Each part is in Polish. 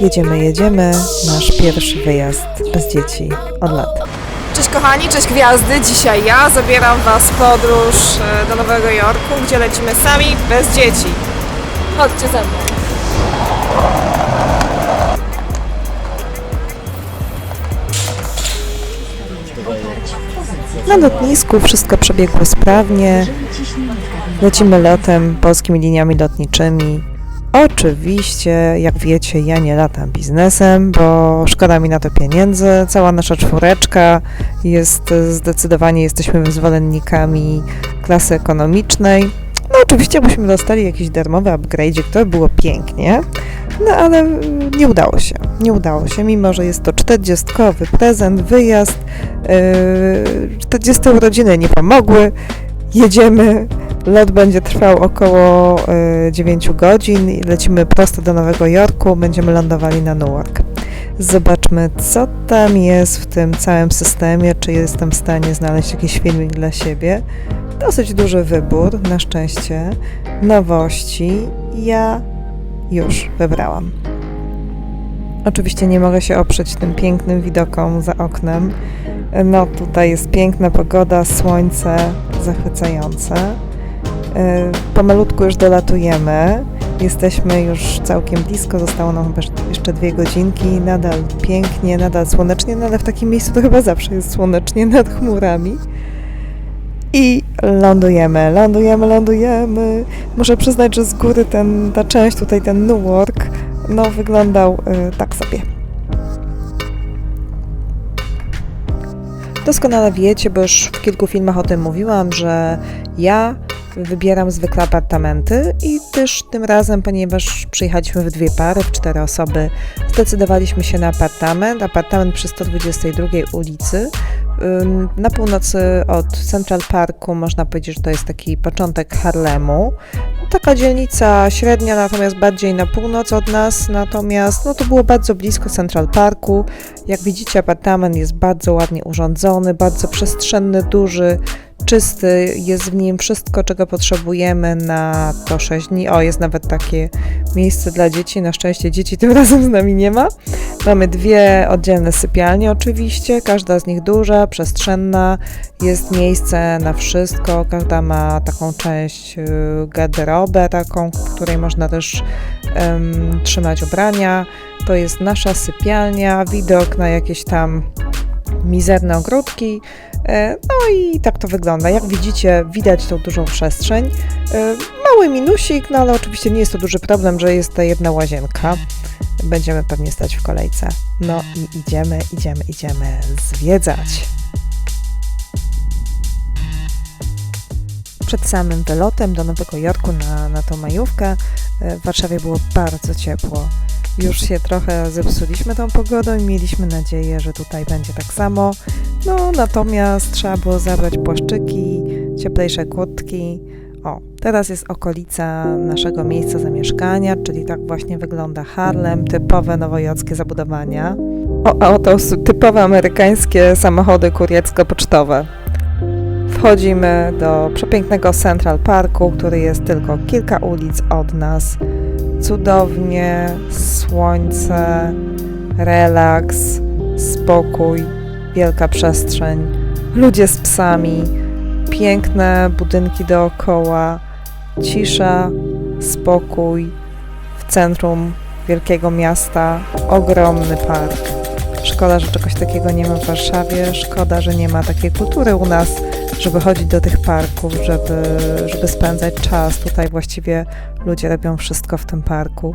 Jedziemy, jedziemy. Nasz pierwszy wyjazd bez dzieci od lat. Cześć kochani, cześć gwiazdy. Dzisiaj ja zabieram Was w podróż e, do Nowego Jorku, gdzie lecimy sami, bez dzieci. Chodźcie ze mną. Na lotnisku wszystko przebiegło sprawnie. Lecimy lotem polskimi liniami lotniczymi. Oczywiście, jak wiecie, ja nie latam biznesem, bo szkoda mi na to pieniędzy. Cała nasza czwóreczka jest zdecydowanie jesteśmy zwolennikami klasy ekonomicznej. No oczywiście byśmy dostali jakiś darmowy upgrade, to by było pięknie. No ale nie udało się. Nie udało się, mimo że jest to 40 prezent, wyjazd. Yy, 40 urodziny nie pomogły. Jedziemy. Lot będzie trwał około yy, 9 godzin. i Lecimy prosto do Nowego Jorku. Będziemy lądowali na Newark. Zobaczmy, co tam jest w tym całym systemie. Czy jestem w stanie znaleźć jakiś filmik dla siebie. Dosyć duży wybór, na szczęście. Nowości. Ja już wybrałam. Oczywiście nie mogę się oprzeć tym pięknym widokom za oknem. No tutaj jest piękna pogoda, słońce zachwycające. Yy, Pomalutku już dolatujemy. Jesteśmy już całkiem blisko, zostało nam chyba jeszcze dwie godzinki. Nadal pięknie, nadal słonecznie, no ale w takim miejscu to chyba zawsze jest słonecznie nad chmurami. I lądujemy, lądujemy, lądujemy. Muszę przyznać, że z góry ten, ta część, tutaj ten Newark, no wyglądał y, tak sobie. Doskonale wiecie, bo już w kilku filmach o tym mówiłam, że ja wybieram zwykle apartamenty i też tym razem, ponieważ przyjechaliśmy w dwie pary, w cztery osoby, zdecydowaliśmy się na apartament. Apartament przy 122 ulicy. Na północy od Central Parku można powiedzieć, że to jest taki początek Harlemu. Taka dzielnica średnia, natomiast bardziej na północ od nas, natomiast no to było bardzo blisko Central Parku. Jak widzicie, apartament jest bardzo ładnie urządzony, bardzo przestrzenny, duży, czysty, jest w nim wszystko, czego potrzebujemy na to 6 dni. O, jest nawet takie miejsce dla dzieci. Na szczęście dzieci tym razem z nami nie ma. Mamy dwie oddzielne sypialnie, oczywiście, każda z nich duża, przestrzenna. Jest miejsce na wszystko. Każda ma taką część y, garderobę, taką, w której można też em, trzymać ubrania. To jest nasza sypialnia, widok na jakieś tam mizerne ogródki. E, No i tak to wygląda. Jak widzicie, widać tą dużą przestrzeń. E, Mały minusik, no ale oczywiście nie jest to duży problem, że jest ta jedna łazienka. Będziemy pewnie stać w kolejce. No i idziemy, idziemy, idziemy zwiedzać. Przed samym wylotem do Nowego Jorku na, na tą majówkę e, w Warszawie było bardzo ciepło. Już się trochę zepsuliśmy tą pogodą i mieliśmy nadzieję, że tutaj będzie tak samo. No, natomiast trzeba było zabrać płaszczyki, cieplejsze kurtki. O, teraz jest okolica naszego miejsca zamieszkania, czyli tak właśnie wygląda Harlem, typowe nowojorkskie zabudowania. O, a oto typowe amerykańskie samochody kuriecko-pocztowe. Wchodzimy do przepięknego Central Parku, który jest tylko kilka ulic od nas. Cudownie, słońce, relaks, spokój, wielka przestrzeń, ludzie z psami, piękne budynki dookoła, cisza, spokój. W centrum wielkiego miasta, ogromny park. Szkoda, że czegoś takiego nie ma w Warszawie, szkoda, że nie ma takiej kultury u nas, żeby chodzić do tych parków, żeby, żeby spędzać czas. Tutaj właściwie ludzie robią wszystko w tym parku.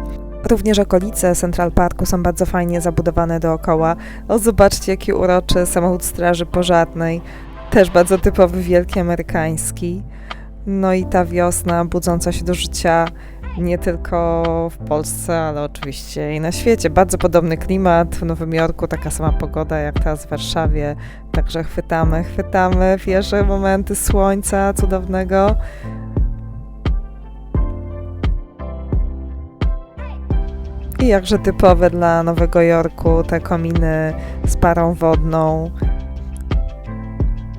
Również okolice Central Parku są bardzo fajnie zabudowane dookoła. O, zobaczcie, jaki uroczy samochód straży pożarnej. Też bardzo typowy, wielki amerykański. No i ta wiosna budząca się do życia nie tylko w Polsce, ale oczywiście i na świecie. Bardzo podobny klimat w Nowym Jorku, taka sama pogoda jak teraz w Warszawie. Także chwytamy, chwytamy pierwsze momenty słońca cudownego. I jakże typowe dla Nowego Jorku te kominy z parą wodną.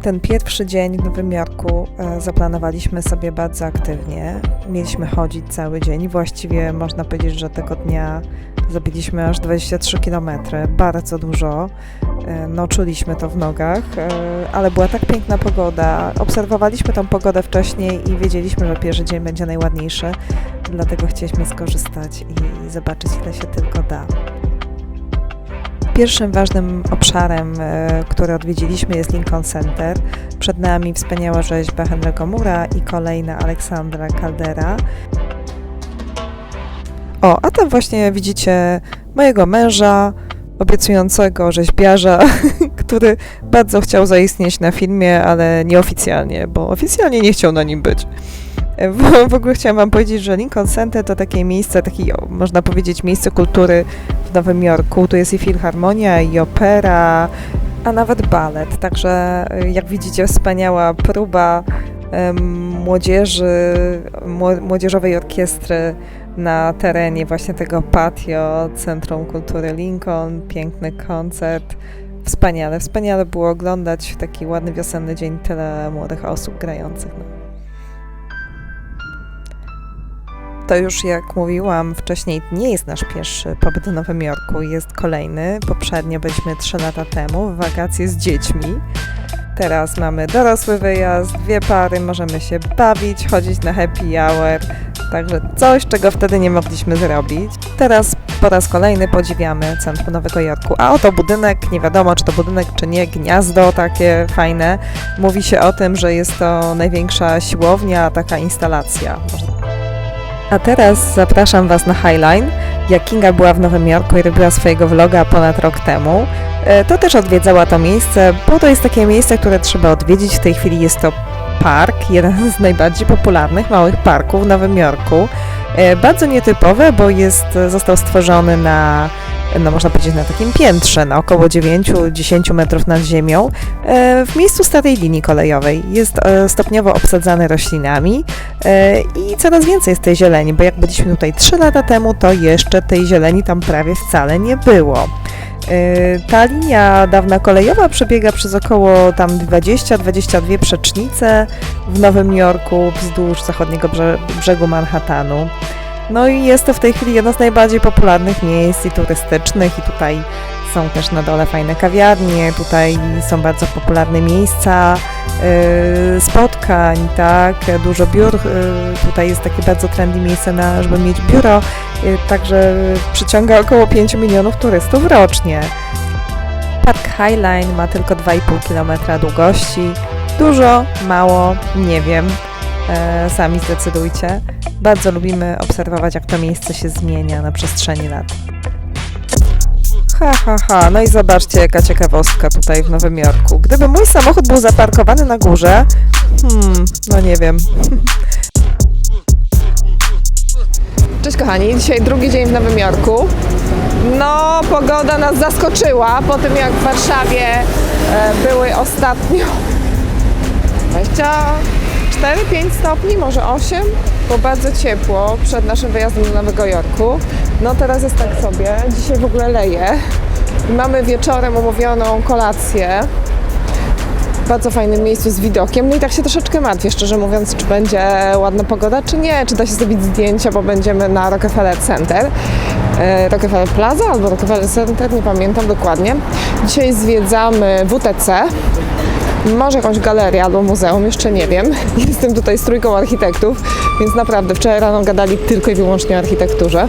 Ten pierwszy dzień w Nowym Jorku e, zaplanowaliśmy sobie bardzo aktywnie. Mieliśmy chodzić cały dzień. Właściwie można powiedzieć, że tego dnia zrobiliśmy aż 23 km. Bardzo dużo. E, No, czuliśmy to w nogach, e, ale była tak piękna pogoda. Obserwowaliśmy tą pogodę wcześniej i wiedzieliśmy, że pierwszy dzień będzie najładniejszy. Dlatego chcieliśmy skorzystać i zobaczyć, ile się tylko da. Pierwszym ważnym obszarem, e, który odwiedziliśmy jest Lincoln Center. Przed nami wspaniała rzeźba Henry'ego Mura i kolejna Aleksandra Caldera. O, a tam właśnie widzicie mojego męża, obiecującego rzeźbiarza, który bardzo chciał zaistnieć na filmie, ale nieoficjalnie, bo oficjalnie nie chciał na nim być. E, W, ogóle chciałam wam powiedzieć, że Lincoln Center to takie miejsce, taki, o, można powiedzieć, miejsce kultury w Nowym Jorku. Tu jest i filharmonia, i opera, a nawet balet. Także y, jak widzicie, wspaniała próba młodzieży, mło- młodzieżowej orkiestry na terenie właśnie tego patio Centrum Kultury Lincoln. Piękny koncert. Wspaniale, wspaniale było oglądać w taki ładny wiosenny dzień tyle młodych osób grających. To już jak mówiłam wcześniej, nie jest nasz pierwszy pobyt w Nowym Jorku, jest kolejny. Poprzednio byliśmy 3 lata temu w wakacje z dziećmi. Teraz mamy dorosły wyjazd, dwie pary, możemy się bawić, chodzić na happy hour. Także coś, czego wtedy nie mogliśmy zrobić. Teraz po raz kolejny podziwiamy centrum Nowego Jorku. A oto budynek, nie wiadomo czy to budynek czy nie, gniazdo takie fajne. Mówi się o tym, że jest to największa siłownia, taka instalacja. A teraz zapraszam Was na Highline. Jak Kinga była w Nowym Jorku i robiła swojego vloga ponad rok temu, e, to też odwiedzała to miejsce, bo to jest takie miejsce, które trzeba odwiedzić. W tej chwili jest to park, jeden z najbardziej popularnych małych parków w Nowym Jorku. E, Bardzo nietypowe, bo jest, został stworzony na, no można powiedzieć, na takim piętrze, na około 9-10 metrów nad ziemią, e, w miejscu starej linii kolejowej. Jest e, stopniowo obsadzany roślinami e, i coraz więcej jest tej zieleni, bo jak byliśmy tutaj 3 lata temu, to jeszcze tej zieleni tam prawie wcale nie było. Ta linia dawna kolejowa przebiega przez około tam 20-22 przecznice w Nowym Jorku wzdłuż zachodniego brze- brzegu Manhattanu. No i jest to w tej chwili jedno z najbardziej popularnych miejsc i turystycznych i tutaj są też na dole fajne kawiarnie, tutaj są bardzo popularne miejsca yy, spotkań, tak, dużo biur, yy, tutaj jest takie bardzo trendy miejsce na, żeby mieć biuro, yy, także przyciąga około 5 milionów turystów rocznie. Park Highline ma tylko 2,5 km długości. Dużo, mało, nie wiem. E, sami zdecydujcie. Bardzo lubimy obserwować, jak to miejsce się zmienia na przestrzeni lat. Ha, ha, ha. No i zobaczcie, jaka ciekawostka tutaj w Nowym Jorku. Gdyby mój samochód był zaparkowany na górze, hmm, no nie wiem. Cześć kochani, dzisiaj drugi dzień w Nowym Jorku. No, pogoda nas zaskoczyła po tym jak w Warszawie e, były ostatnio 24-5 stopni, może 8. Było bardzo ciepło przed naszym wyjazdem do Nowego Jorku. No teraz jest tak sobie, dzisiaj w ogóle leje. Mamy wieczorem umówioną kolację w bardzo fajnym miejscu z widokiem. No i tak się troszeczkę martwię, szczerze mówiąc, czy będzie ładna pogoda, czy nie. Czy da się zrobić zdjęcia, bo będziemy na Rockefeller Center. E, Rockefeller Plaza albo Rockefeller Center, nie pamiętam dokładnie. Dzisiaj zwiedzamy WTC. Może jakąś galerię albo muzeum, jeszcze nie wiem. Jestem tutaj z trójką architektów, więc naprawdę wczoraj rano gadali tylko i wyłącznie o architekturze.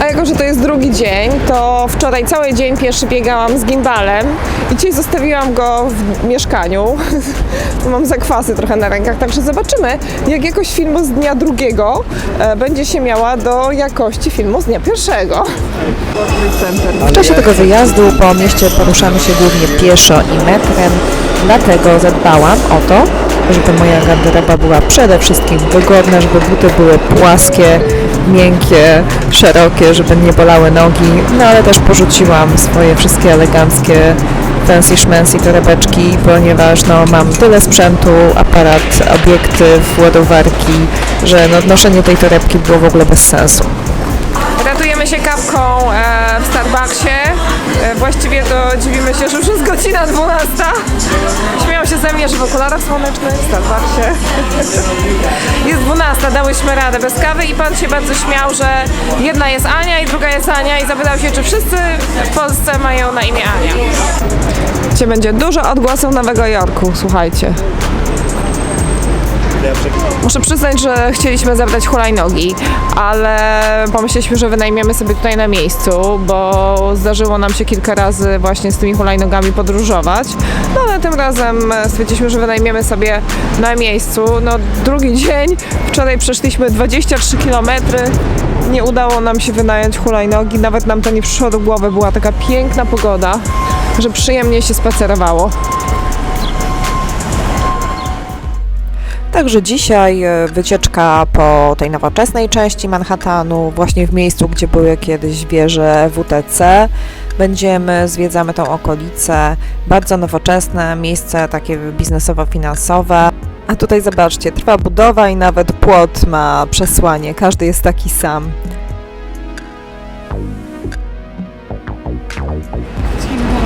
A jako, że to jest drugi dzień, to wczoraj cały dzień pieszy biegałam z gimbalem i dzisiaj zostawiłam go w mieszkaniu. Mam zakwasy trochę na rękach, także zobaczymy, jak jakość filmu z dnia drugiego e, będzie się miała do jakości filmu z dnia pierwszego. W czasie tego wyjazdu po mieście poruszamy się głównie pieszo i metrem, dlatego zadbałam o to, żeby moja garderoba była przede wszystkim wygodna, żeby buty były płaskie, miękkie, szerokie, żeby nie bolały nogi, no ale też porzuciłam swoje wszystkie eleganckie fancy szmensy torebeczki, ponieważ no, mam tyle sprzętu, aparat, obiektyw, ładowarki, że no, noszenie tej torebki było w ogóle bez sensu. Ratujemy się kawką e, w Starbucksie. E, właściwie to dziwimy się, że już jest godzina 12. Śmieją się ze mnie, że w okularach słonecznych Starbucksie. Jest 12, dałyśmy radę bez kawy i pan się bardzo śmiał, że jedna jest Ania i druga jest Ania i zapytał się, czy wszyscy w Polsce mają na imię Ania. Dzisiaj będzie dużo odgłosów Nowego Jorku, słuchajcie. Muszę przyznać, że chcieliśmy zabrać hulajnogi, ale pomyśleliśmy, że wynajmiemy sobie tutaj na miejscu, bo zdarzyło nam się kilka razy właśnie z tymi hulajnogami podróżować. No ale tym razem stwierdziliśmy, że wynajmiemy sobie na miejscu. No drugi dzień, wczoraj przeszliśmy 23 km. Nie udało nam się wynająć hulajnogi, nawet nam to nie przyszło do głowy. Była taka piękna pogoda, że przyjemnie się spacerowało. Także dzisiaj e, wycieczka po tej nowoczesnej części Manhattanu, właśnie w miejscu, gdzie były kiedyś wieże WTC. Będziemy, zwiedzamy tą okolicę. Bardzo nowoczesne miejsce, takie biznesowo-finansowe. A tutaj zobaczcie, trwa budowa i nawet płot ma przesłanie. Każdy jest taki sam.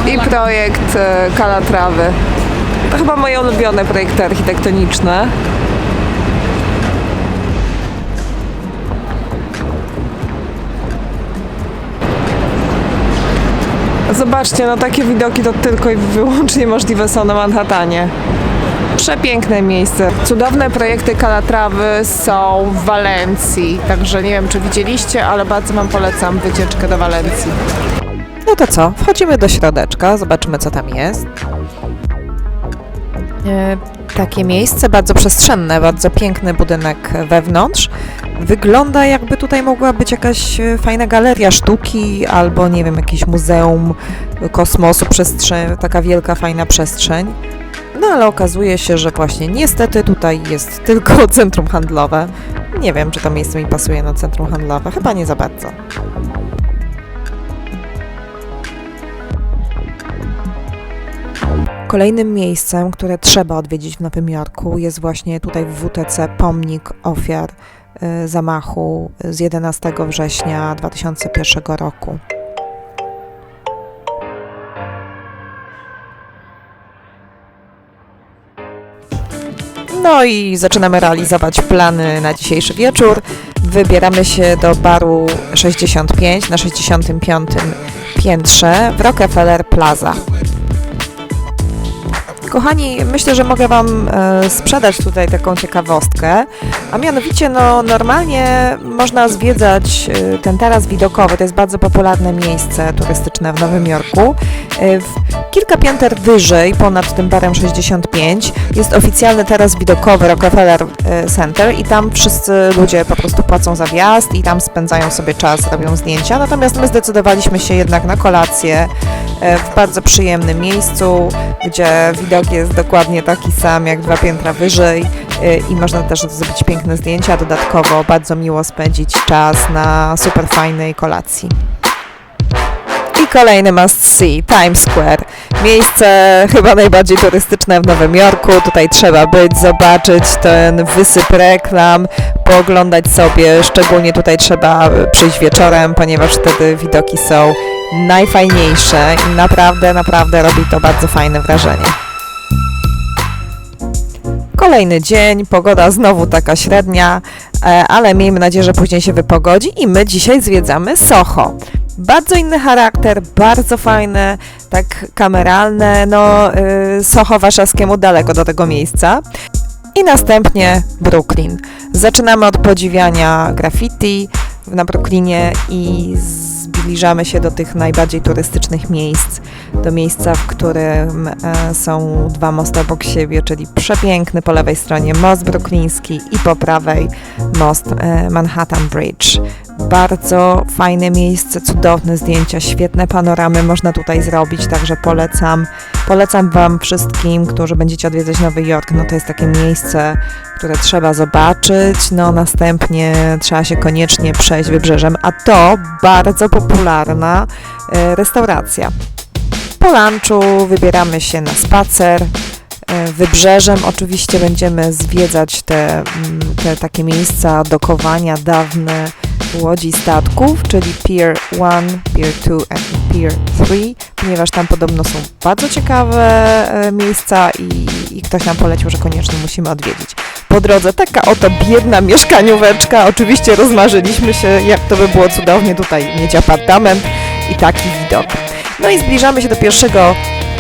i projekt e, Kalatrawy. To chyba moje ulubione projekty architektoniczne. Zobaczcie, no takie widoki to tylko i wyłącznie możliwe są na Manhattanie. Przepiękne miejsce. Cudowne projekty Kalatrawy są w Walencji, także nie wiem czy widzieliście, ale bardzo Wam polecam wycieczkę do Walencji. No to co? Wchodzimy do środeczka, zobaczymy co tam jest. Takie miejsce, bardzo przestrzenne, bardzo piękny budynek wewnątrz. Wygląda jakby tutaj mogła być jakaś e, fajna galeria sztuki albo nie wiem, jakieś muzeum kosmosu, przestrzeń, taka wielka, fajna przestrzeń. No ale okazuje się, że właśnie niestety tutaj jest tylko centrum handlowe. Nie wiem, czy to miejsce mi pasuje na centrum handlowe, chyba nie za bardzo. Kolejnym miejscem, które trzeba odwiedzić w Nowym Jorku jest właśnie tutaj w WTC pomnik ofiar y, zamachu z 11 września 2001 roku. No i zaczynamy realizować plany na dzisiejszy wieczór. Wybieramy się do baru 65 na 65 piętrze w Rockefeller Plaza. Kochani, myślę, że mogę Wam e, sprzedać tutaj taką ciekawostkę, a mianowicie, no, normalnie można zwiedzać e, ten taras widokowy, to jest bardzo popularne miejsce turystyczne w Nowym Jorku. E, kilka pięter wyżej, ponad tym barem 65, jest oficjalny taras widokowy Rockefeller Center i tam wszyscy ludzie po prostu płacą za wjazd i tam spędzają sobie czas, robią zdjęcia, natomiast my zdecydowaliśmy się jednak na kolację w bardzo przyjemnym miejscu, gdzie widok jest dokładnie taki sam jak dwa piętra wyżej y, i można też zrobić piękne zdjęcia. Dodatkowo bardzo miło spędzić czas na super fajnej kolacji. I kolejny must see, Times Square. Miejsce chyba najbardziej turystyczne w Nowym Jorku. Tutaj trzeba być, zobaczyć ten wysyp reklam, pooglądać sobie. Szczególnie tutaj trzeba przyjść wieczorem, ponieważ wtedy widoki są najfajniejsze i naprawdę, naprawdę robi to bardzo fajne wrażenie. Kolejny dzień, pogoda znowu taka średnia, e, ale miejmy nadzieję, że później się wypogodzi i my dzisiaj zwiedzamy Soho. Bardzo inny charakter, bardzo fajne, tak kameralne, no y, Soho warszawskiemu daleko do tego miejsca. I następnie Brooklyn. Zaczynamy od podziwiania graffiti na Brooklynie i zbliżamy się do tych najbardziej turystycznych miejsc, do miejsca, w którym e, są dwa mosty obok siebie, czyli przepiękny po lewej stronie most brookliński i po prawej most e, Manhattan Bridge. Bardzo fajne miejsce, cudowne zdjęcia, świetne panoramy można tutaj zrobić, także polecam. Polecam Wam wszystkim, którzy będziecie odwiedzać Nowy Jork. No to jest takie miejsce, które trzeba zobaczyć. No następnie trzeba się koniecznie przejść wybrzeżem, a to bardzo popularna e, restauracja. Po lunchu wybieramy się na spacer. e, Wybrzeżem oczywiście będziemy zwiedzać te, mm, te takie miejsca dokowania dawne łodzi statków, czyli Pier 1, Pier 2 and Pier 3, ponieważ tam podobno są bardzo ciekawe e, miejsca i, i ktoś nam polecił, że koniecznie musimy odwiedzić. Po drodze taka oto biedna mieszkanióweczka. Oczywiście rozmarzyliśmy się, jak to by było cudownie tutaj mieć apartament i taki widok. No i zbliżamy się do pierwszego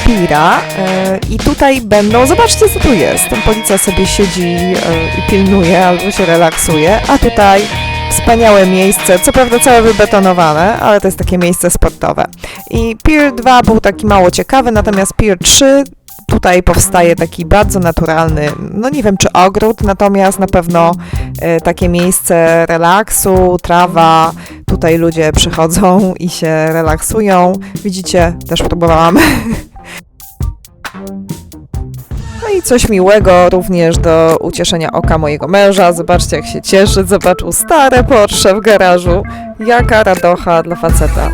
pira e, i tutaj będą, zobaczcie co tu jest. Tam policja sobie siedzi e, i pilnuje albo się relaksuje, a tutaj wspaniałe miejsce, co prawda całe wybetonowane, ale to jest takie miejsce sportowe. I Pier 2 był taki mało ciekawy, natomiast Pier 3 tutaj powstaje taki bardzo naturalny, no nie wiem czy ogród, natomiast na pewno e, takie miejsce relaksu, trawa, tutaj ludzie przychodzą i się relaksują. Widzicie, też próbowałam. I coś miłego również do ucieszenia oka mojego męża. Zobaczcie, jak się cieszy. Zobaczył stare Porsche w garażu. Jaka radocha dla faceta.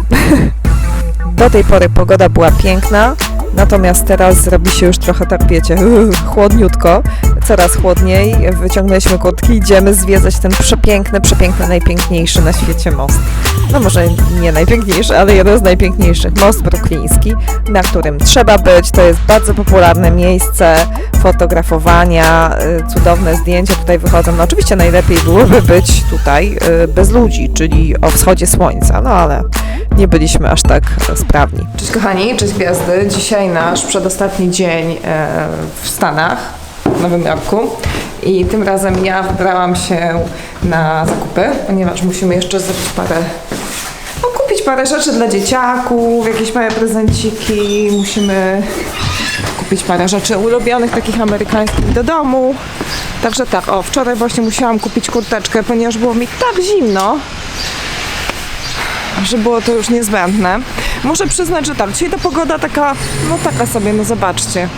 Do tej pory pogoda była piękna, natomiast teraz zrobi się już trochę tak, wiecie, chłodniutko, coraz chłodniej. Wyciągnęliśmy kurtki, idziemy zwiedzać ten przepiękny, przepiękny, najpiękniejszy na świecie most. No może nie najpiękniejszy, ale jeden z najpiękniejszych, most brukliński, na którym trzeba być. To jest bardzo popularne miejsce fotografowania, y, cudowne zdjęcia tutaj wychodzą. No oczywiście najlepiej byłoby być tutaj y, bez ludzi, czyli o wschodzie słońca, no ale nie byliśmy aż tak sprawni. Cześć kochani, cześć gwiazdy. Dzisiaj nasz przedostatni dzień e, w Stanach, w Nowym Jorku. I tym razem ja wybrałam się na zakupy, ponieważ musimy jeszcze zrobić parę, no, kupić parę rzeczy dla dzieciaków, jakieś małe prezenciki, musimy kupić parę rzeczy ulubionych, takich amerykańskich do domu. Także tak, o, wczoraj właśnie musiałam kupić kurteczkę, ponieważ było mi tak zimno, że było to już niezbędne. Muszę przyznać, że tak, dzisiaj ta pogoda taka, no taka sobie, no zobaczcie.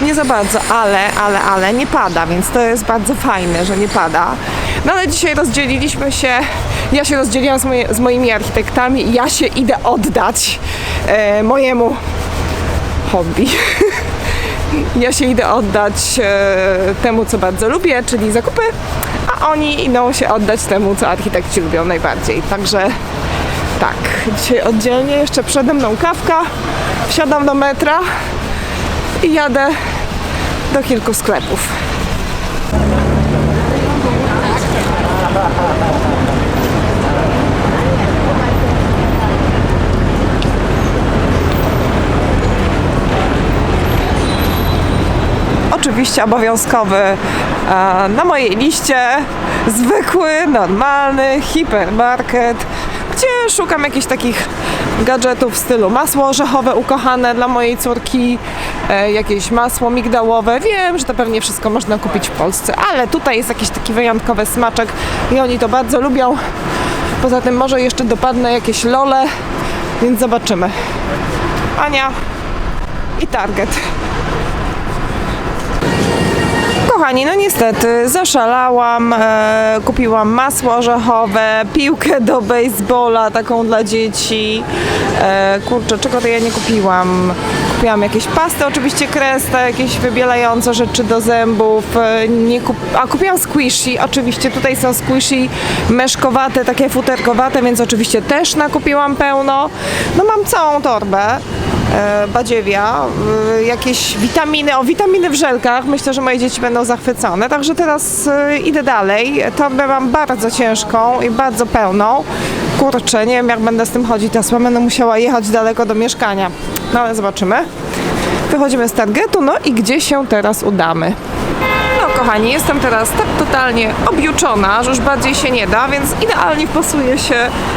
Nie za bardzo, ale, ale, ale nie pada, więc to jest bardzo fajne, że nie pada. No ale dzisiaj rozdzieliliśmy się, ja się rozdzieliłam z, moje, z moimi architektami i ja się idę oddać e, mojemu hobby. ja się idę oddać e, temu, co bardzo lubię, czyli zakupy, a oni idą się oddać temu, co architekci lubią najbardziej. Także tak, dzisiaj oddzielnie, jeszcze przede mną kawka, wsiadam do metra i jadę do kilku sklepów. Oczywiście obowiązkowy e, na mojej liście zwykły, normalny hipermarket, gdzie szukam jakichś takich gadżetów w stylu masło orzechowe ukochane dla mojej córki, e, jakieś masło migdałowe. Wiem, że to pewnie wszystko można kupić w Polsce, ale tutaj jest jakiś taki wyjątkowy smaczek i oni to bardzo lubią. Poza tym może jeszcze dopadnę jakieś lole, więc zobaczymy. Ania i Target. Kochani, no niestety zaszalałam, e, kupiłam masło orzechowe, piłkę do baseballa, taką dla dzieci. E, kurczę, czego to ja nie kupiłam? Kupiłam jakieś pasty, oczywiście kresta, jakieś wybielające rzeczy do zębów. E, nie kup... A kupiłam squishy, oczywiście tutaj są squishy meszkowate, takie futerkowate, więc oczywiście też nakupiłam pełno. No mam całą torbę badziewia, e, jakieś witaminy, o witaminy w żelkach, myślę, że moje dzieci będą zachwycone, także teraz e, idę dalej, torbę mam bardzo ciężką i bardzo pełną, kurczę, nie wiem jak będę z tym chodzić, teraz będę musiała jechać daleko do mieszkania, no ale zobaczymy. Wychodzimy z Targetu, no i gdzie się teraz udamy? Kochani, jestem teraz tak totalnie objuczona, że już bardziej się nie da, więc idealnie wpasuje się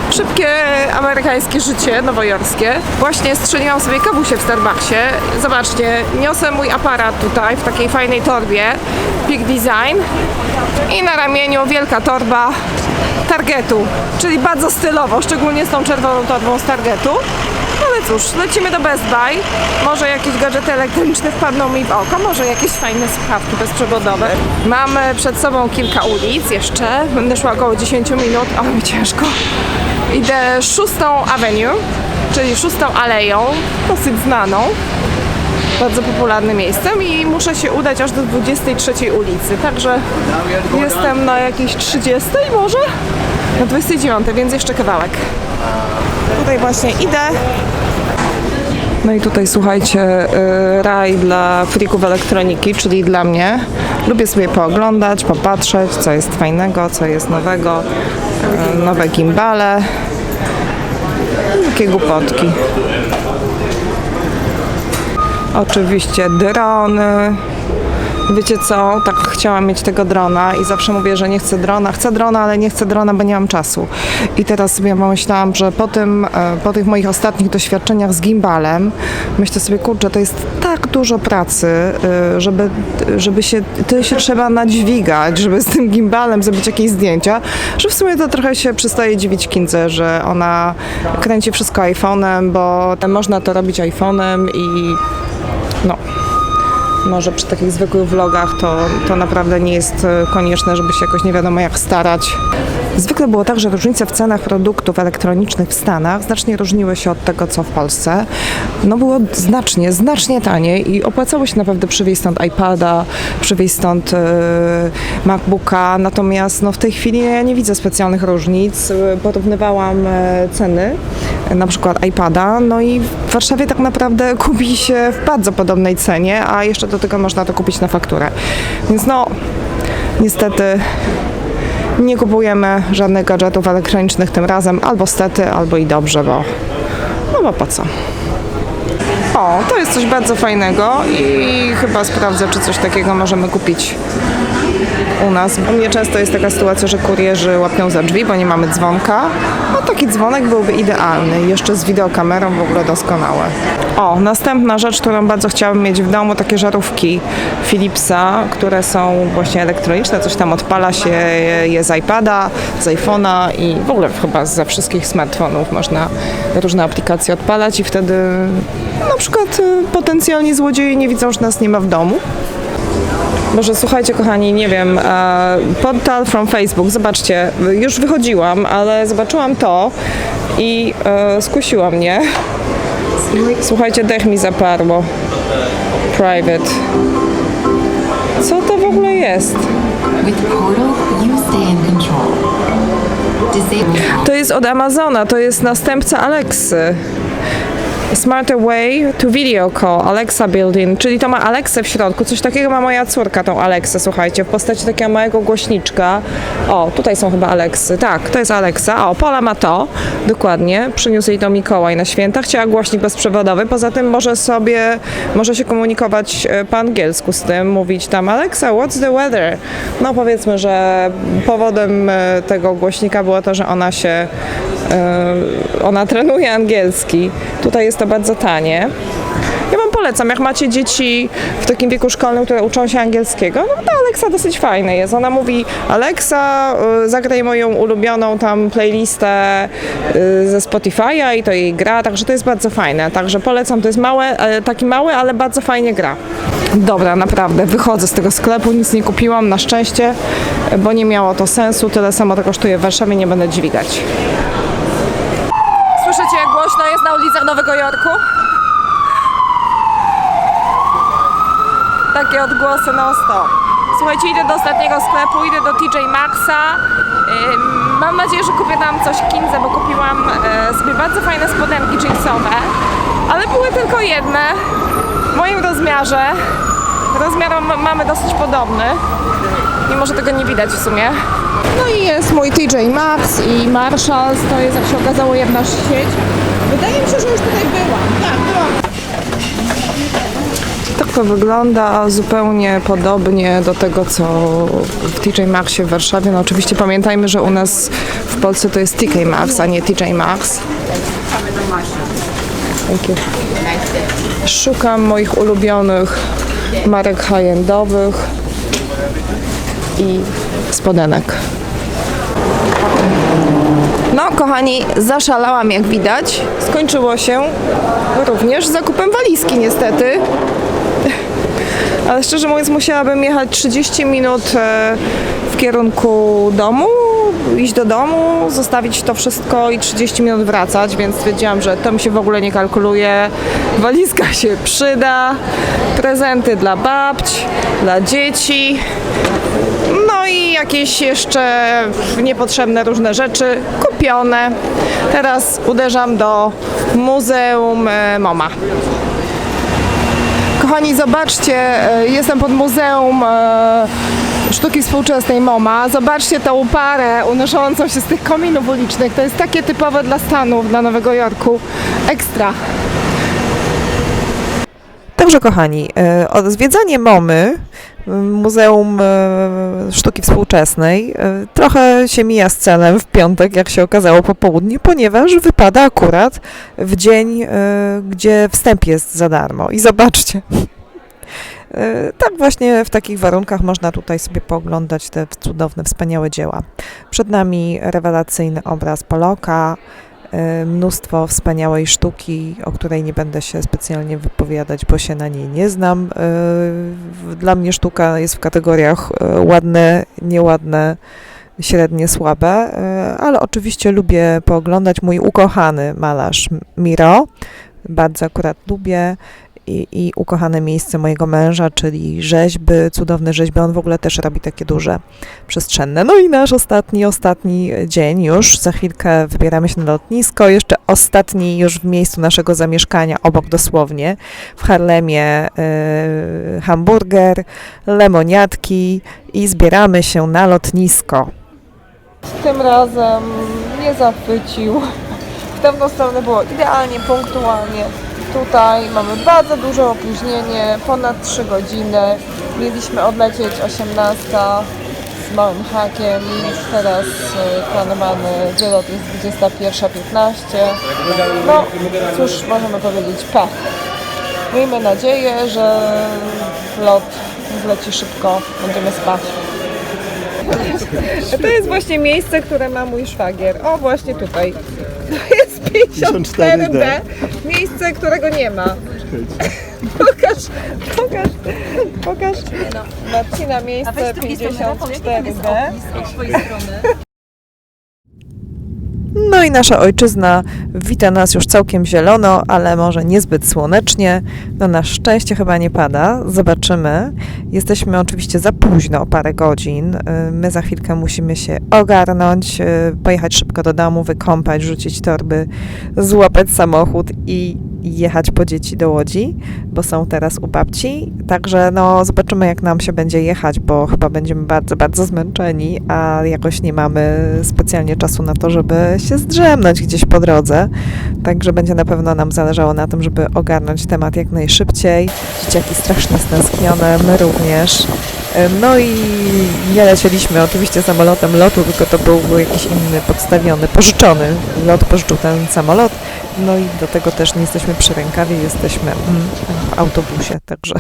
w szybkie amerykańskie życie nowojorskie. Właśnie strzeliłam sobie kawusie w Starbucksie. Zobaczcie, niosę mój aparat tutaj w takiej fajnej torbie Big Design i na ramieniu wielka torba Targetu, czyli bardzo stylowo, szczególnie z tą czerwoną torbą z Targetu. Ale cóż, lecimy do Best Buy. Może jakieś gadżety elektroniczne wpadną mi w oko, może jakieś fajne słuchawki bezprzewodowe. Mamy przed sobą kilka ulic jeszcze. Będę szła około 10 minut, ale mi ciężko. Idę szóstą Avenue, czyli szóstą aleją, dosyć znaną. Bardzo popularnym miejscem i muszę się udać aż do 23 ulicy, także jestem na jakiejś 30 może? Na 29, więc jeszcze kawałek. Tutaj właśnie idę. No i tutaj słuchajcie, y, raj dla frików elektroniki, czyli dla mnie. Lubię sobie pooglądać, popatrzeć, co jest fajnego, co jest nowego. Y, Nowe gimbale. Takie głupotki. Oczywiście drony. Wiecie co, tak chciałam mieć tego drona i zawsze mówię, że nie chcę drona. Chcę drona, ale nie chcę drona, bo nie mam czasu. I teraz sobie pomyślałam, że po, tym, e, po tych moich ostatnich doświadczeniach z gimbalem, myślę sobie, kurczę, to jest tak dużo pracy, e, żeby, żeby się, tyle się trzeba nadźwigać, żeby z tym gimbalem zrobić jakieś zdjęcia, że w sumie to trochę się przestaje dziwić Kindze, że ona kręci wszystko iPhone'em, bo można to robić iPhone'em i no, może przy takich zwykłych vlogach to, to naprawdę nie jest e, konieczne, żeby się jakoś nie wiadomo jak starać. Zwykle było tak, że różnice w cenach produktów elektronicznych w Stanach znacznie różniły się od tego, co w Polsce. No było znacznie, znacznie taniej i opłacało się naprawdę przywieźć stąd iPada, przywieźć stąd e, MacBooka, natomiast no, w tej chwili ja nie widzę specjalnych różnic. E, Porównywałam ceny, na przykład iPada, no i w Warszawie tak naprawdę kupi się w bardzo podobnej cenie, a jeszcze do tego można to kupić na fakturę. Więc no, niestety nie kupujemy żadnych gadżetów elektronicznych tym razem, albo stety, albo i dobrze, bo no bo po co. O, to jest coś bardzo fajnego i chyba sprawdzę, czy coś takiego możemy kupić u nas. U mnie często jest taka sytuacja, że kurierzy łapią za drzwi, bo nie mamy dzwonka. No taki dzwonek byłby idealny. Jeszcze z wideokamerą w ogóle doskonałe. O, następna rzecz, którą bardzo chciałabym mieć w domu, takie żarówki Philipsa, które są właśnie elektroniczne, coś tam odpala się je z iPada, z iPhone'a i w ogóle chyba ze wszystkich smartfonów można różne aplikacje odpalać i wtedy na przykład y, potencjalni złodzieje nie widzą, że nas nie ma w domu. Może słuchajcie, kochani, nie wiem, portal from Facebook, zobaczcie, już wychodziłam, ale zobaczyłam to i e, skusiło mnie. Słuchajcie, dech mi zaparło. Private. Co to w ogóle jest? To jest od Amazona, to jest następca Alexy. Smarter Way to Video Call, Alexa Built-in, czyli to ma Alexę w środku. Coś takiego ma moja córka, tą Alexę, słuchajcie, w postaci takiego małego głośniczka. O, tutaj są chyba Alexy. Tak, to jest Alexa. O, Pola ma to, dokładnie. Przyniósł jej to Mikołaj na święta. Chciała głośnik bezprzewodowy. Poza tym może sobie, może się komunikować e, po angielsku z tym, mówić tam Alexa, what's the weather? No powiedzmy, że powodem e, tego głośnika było to, że ona się e, ona trenuje angielski. Tutaj jest to bardzo tanie. Ja wam polecam, jak macie dzieci w takim wieku szkolnym, które uczą się angielskiego, no to Alexa dosyć fajna jest. Ona mówi, Alexa, y, zagraj moją ulubioną tam playlistę y, ze Spotify'a i to jej gra, także to jest bardzo fajne. Także polecam, to jest małe, e, taki mały, ale bardzo fajnie gra. Dobra, naprawdę, wychodzę z tego sklepu, nic nie kupiłam, na szczęście, bo nie miało to sensu, tyle samo to kosztuje w Warszawie, nie będę dźwigać. Słyszycie, jak głośno jest na ulicach Nowego Jorku? Takie odgłosy non stop. Słuchajcie, idę do ostatniego sklepu, idę do TJ Maxa. Mam nadzieję, że kupię tam coś Kindze, bo kupiłam e, sobie bardzo fajne spodenki jeansowe, ale były tylko jedne w moim rozmiarze. Rozmiar mamy dosyć podobny, mimo że tego nie widać w sumie. No i jest mój TJ Maxx i Marshalls, to jest jak się okazało jedna sieć. Wydaje mi się, że już tutaj byłam. Tak, byłam. Tak to wygląda zupełnie podobnie do tego, co w TJ Maxxie w Warszawie. No oczywiście pamiętajmy, że u nas w Polsce to jest TK Maxx, a nie TJ you. Szukam moich ulubionych marek high-endowych i spodenek. No, kochani, zaszalałam jak widać. Skończyło się również zakupem walizki niestety. Ale szczerze mówiąc musiałabym jechać 30 minut e, w kierunku domu, iść do domu, zostawić to wszystko i 30 minut wracać, więc stwierdziłam, że to mi się w ogóle nie kalkuluje. Walizka się przyda, prezenty dla babć, dla dzieci. No i jakieś jeszcze niepotrzebne różne rzeczy kupione. Teraz uderzam do Muzeum e, MoMA. Kochani, zobaczcie, e, jestem pod Muzeum e, Sztuki Współczesnej MoMA. Zobaczcie tą parę unoszącą się z tych kominów ulicznych. To jest takie typowe dla Stanów, dla Nowego Jorku. Ekstra. Także kochani, e, zwiedzanie MOMY, Muzeum e, Sztuki Współczesnej, e, trochę się mija z celem w piątek, jak się okazało po południu, ponieważ wypada akurat w dzień, gdzie wstęp jest za darmo. I zobaczcie. Tak właśnie w takich warunkach można tutaj sobie pooglądać te cudowne, wspaniałe dzieła. Przed nami rewelacyjny obraz Poloka, mnóstwo wspaniałej sztuki, o której nie będę się specjalnie wypowiadać, bo się na niej nie znam. E, Dla mnie sztuka jest w kategoriach e, ładne, nieładne, średnie, słabe, e, ale oczywiście lubię pooglądać mój ukochany malarz Miro. Bardzo akurat lubię. I, I ukochane miejsce mojego męża, czyli rzeźby, cudowne rzeźby. On w ogóle też robi takie duże, przestrzenne. No i nasz ostatni, ostatni dzień już. Za chwilkę wybieramy się na lotnisko. Jeszcze ostatni już w miejscu naszego zamieszkania, obok dosłownie, w Harlemie e, hamburger, lemoniatki i zbieramy się na lotnisko. Tym razem nie zachwycił. W tamtą stronę było idealnie, punktualnie. Tutaj mamy bardzo duże opóźnienie, ponad 3 godziny. Mieliśmy odlecieć 18 z małym hakiem. Teraz e, planowany wylot jest 21.15. No, cóż możemy powiedzieć, pech. Miejmy nadzieję, że lot zleci szybko, będziemy spać. To jest właśnie miejsce, które ma mój szwagier. O, właśnie tutaj. To jest 54D. Miejsce, którego nie ma. Pokaż, pokaż, pokaż. Marcina, miejsce 54D. No i nasza ojczyzna wita nas już całkiem zielono, ale może niezbyt słonecznie. No na szczęście chyba nie pada. Zobaczymy. Jesteśmy oczywiście za późno o parę godzin. Y, My za chwilkę musimy się ogarnąć, y, pojechać szybko do domu, wykąpać, rzucić torby, złapać samochód i jechać po dzieci do Łodzi, bo są teraz u babci. Także no zobaczymy jak nam się będzie jechać, bo chyba będziemy bardzo, bardzo zmęczeni, a jakoś nie mamy specjalnie czasu na to, żeby się zdrzemnąć gdzieś po drodze. Także będzie na pewno nam zależało na tym, żeby ogarnąć temat jak najszybciej. Dzieciaki strasznie stęsknione, my również. No i nie lecieliśmy oczywiście samolotem lotu, tylko to był jakiś inny, podstawiony, pożyczony lot, pożyczył ten samolot. No i do tego też nie jesteśmy przy rękawie, jesteśmy mm, w autobusie, także